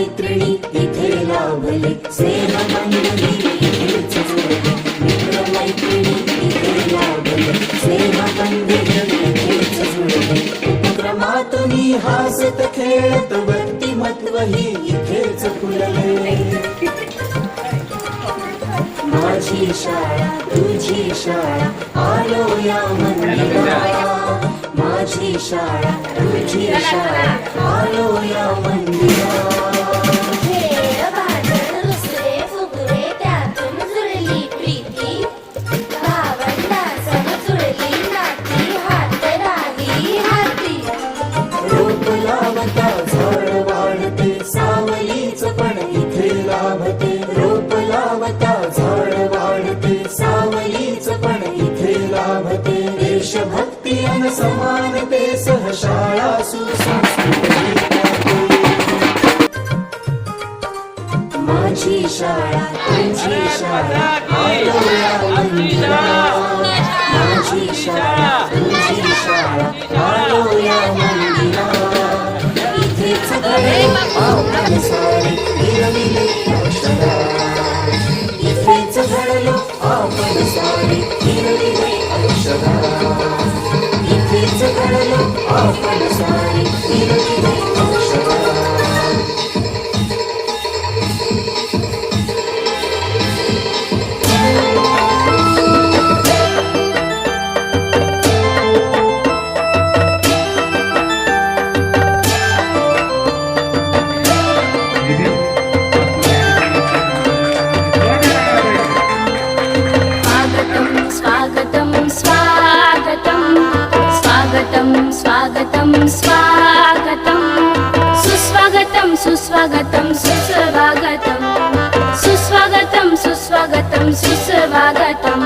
मैत्रिणी इथे लाभले स्नेह मंडळी मित्र मैत्रिणी लाभले मंडळी हासत खेळत व्यक्तिमत्व ही इथेच फुलले माझी शाळा तुझी शाळा आलो या मंदिरा माझी शाळा तुझी शाळा आलो या मंदिरा समानते सह शाळा सुसंस्कृत. माझी शाळा तुझी शाळा माझी शाळा तुझी शाळा मंदिरा. इथेच सारे गिरविले अक्षरा. इथेच घडलो आपण सारे गिरविले अक्षरा. घडलो सुस्वागतं सुस्वागतं सुस्वागतं सुस्वागतं सुस्वागतं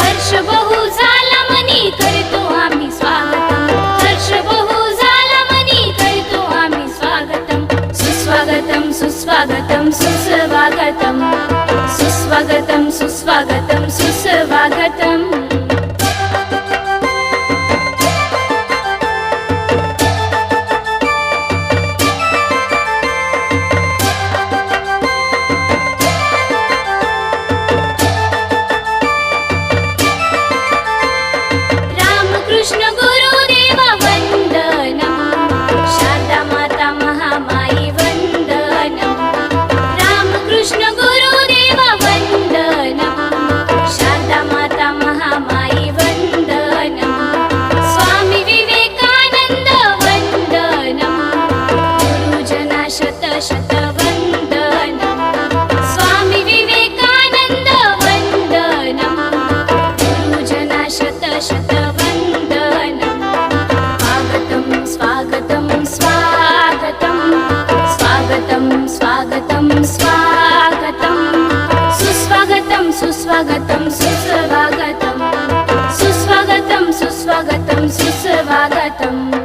हर्ष बहु झाला मनी करतो आम्ही स्वागतं हर्ष बहु झाला मनी करतो आम्ही स्वागतम. सुस्वागतं सुस्वागतं सुस्वागतं सुस्वागतं सुस्वागतं सुस्वागतं सुस्वागतं सुस्वागतम्